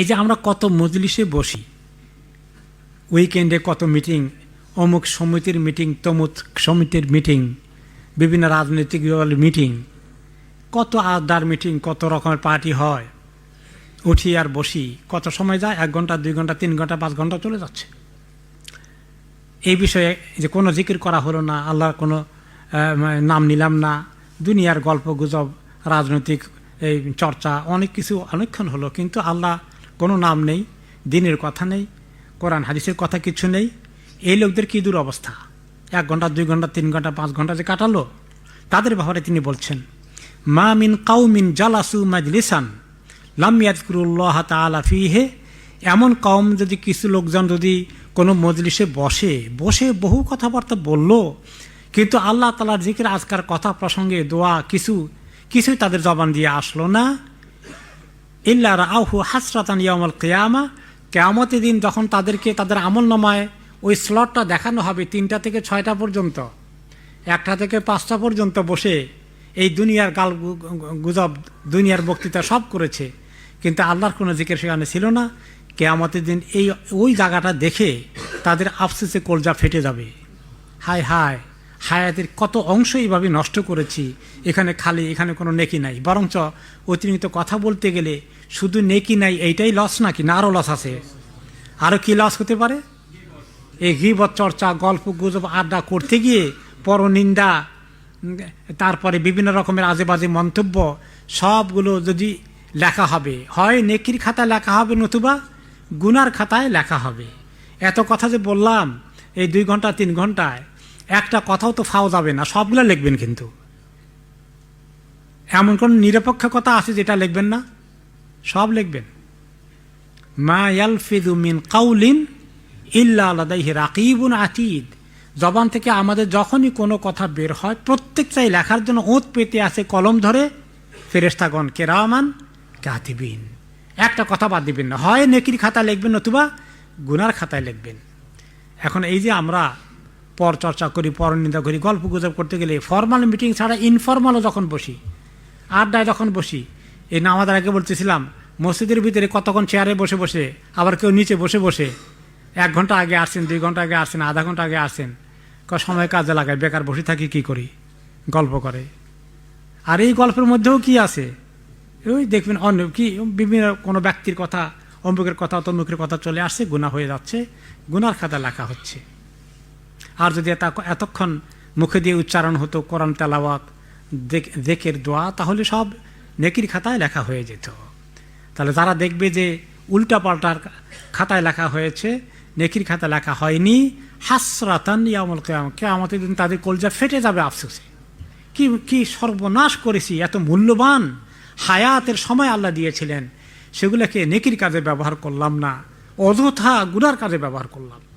এই যে আমরা কত মজলিসে বসি উইকেন্ডে কত মিটিং অমুক সমিতির মিটিং তমুক সমিতির মিটিং বিভিন্ন রাজনৈতিক দলের মিটিং কত আড্ডার মিটিং কত রকমের পার্টি হয়, উঠি আর বসি, কত সময় যায়? এক ঘণ্টা, দুই ঘণ্টা, তিন ঘণ্টা, পাঁচ ঘণ্টা চলে যাচ্ছে। এই বিষয়ে যে কোনো জিকির করা হলো না, আল্লাহর কোনো নাম নিলাম না, দুনিয়ার গল্প গুজব, রাজনৈতিক এই চর্চা, অনেক কিছু অনেকক্ষণ হলো, কিন্তু আল্লাহ কোনো নাম নেই, দিনের কথা নেই, কোরআন, হাদিসের কথা কিছু নেই। এই লোকদের কি দূর অবস্থা? এক ঘণ্টা, দুই ঘণ্টা, তিন ঘণ্টা, পাঁচ ঘণ্টা যে কাটালো? তাদের ব্যাপারে তিনি বলছেন, মা মিন কাউমিন জালাসু মাজলিসান লাম ইয়াজকুরুল্লাহ তাআলা ফিহে। এমন কম যদি কিছু লোকজন যদি কোনো মজলিসে বসে বসে বহু কথাবার্তা বলল, কিন্তু আল্লাহ তালার জিকির, আজকার কথা প্রসঙ্গে দোয়া কিছু, কিছুই তাদের জবান দিয়ে আসলো না। ইল্লা রাহু হাসরাতান ইয়ামল কেয়ামা, কেয়ামতের দিন যখন তাদেরকে তাদের আমল নামায় ওই স্লটটা দেখানো হবে তিনটা থেকে ছয়টা পর্যন্ত, একটা থেকে পাঁচটা পর্যন্ত বসে এই দুনিয়ার গাল গুজব, দুনিয়ার বক্তৃতা সব করেছে। কিন্তু আল্লাহর কোনো জিকের সেখানে ছিল না। কেয়ামতের দিন এই, ওই জায়গাটা দেখে তাদের আফসোসে কলজা ফেটে যাবে। হায় হায়। হায়াতের কত অংশ এইভাবে নষ্ট করেছি, এখানে খালি, এখানে কোনো নেকি নাই। বরঞ্চ অতিরিক্ত কথা বলতে গেলে শুধু নেকি নাই, এইটাই লস নাকি? না আরও লস আছে। আরও কি লস হতে পারে? এই গিবত চর্চা, গল্প, গুজব, আড্ডা করতে গিয়ে পরনিন্দা, তারপরে বিভিন্ন রকমের আজে বাজে মন্তব্য, সবগুলো যদি লেখা হবে, হয় নেকির খাতায় লেখা হবে নতুবা, গুনার খাতায় লেখা হবে। এত কথা যে বললাম, এই দুই ঘণ্টা, তিন ঘন্টায় একটা কথাও তো ফাও যাবে না, সবগুলো লিখবেন কিন্তু। এমন কোন নিরপেক্ষ কথা আছে যেটা লিখবেন না? সব লিখবেন। মা ইয়ালফিদু মিন কাউলিন ইল্লা আলাদাইহি রাকিবুন আতিদ। জবান থেকে আমাদের যখনই কোনো কথা বের হয়, প্রত্যেকটাই লেখার জন্য ওঁত পেতে আছে কলম ধরে ফেরেস্তাগণ কেরামান কাতিবিন। একটা কথা বাদ দিবেন না। হয় নেকির খাতা লিখবেন নতুবা গুনার খাতায় লিখবেন। এখন এই যে আমরা পর চর্চা করি পরনিন্দা করি, গল্প গুজব করতে গেলে ফর্মাল মিটিং ছাড়া ইনফর্মালও যখন বসি, আড্ডায় যখন বসি, এই নামাজের আগে বলতেছিলাম, মসজিদের ভিতরে কতক্ষণ চেয়ারে বসে বসে, আবার কেউ নিচে বসে বসে, এক ঘণ্টা আগে আসছেন, দুই ঘণ্টা আগে আসছেন, আধা ঘণ্টা আগে আসছেন সময় কাজে লাগায়, বেকার বসে থাকি কি করি, গল্প করে। আর এই গল্পের মধ্যেও কি আছে? ওই দেখবেন অন্য কি, বিভিন্ন কোনো ব্যক্তির কথা, অমুকের কথা, তমুকের কথা চলে আসছে গুণা হয়ে যাচ্ছে, গুনার খাতা লেখা হচ্ছে। আর যদি এত- এতক্ষণ মুখে দিয়ে উচ্চারণ হতো কোরআন তেলাওয়াত, দেখ- দেখের দোয়া, তাহলে সব নেকির খাতায় লেখা হয়ে যেত। তাহলে যারা দেখবে যে উল্টা পাল্টার খাতায় লেখা হয়েছে, নেকির খাতা লেখা হয়নি, হাসরাতান ইয়ামুল কেয়াম, কেয়ামতের দিন তাদের কলজা ফেটে যাবে আফসোসে। কি কি সর্বনাশ করেছি, এত মূল্যবান হায়াতের সময় আল্লাহ দিয়েছিলেন, সেগুলোকে নেকির কাজে ব্যবহার করলাম না, অযথা গুনার কাজে ব্যবহার করলাম।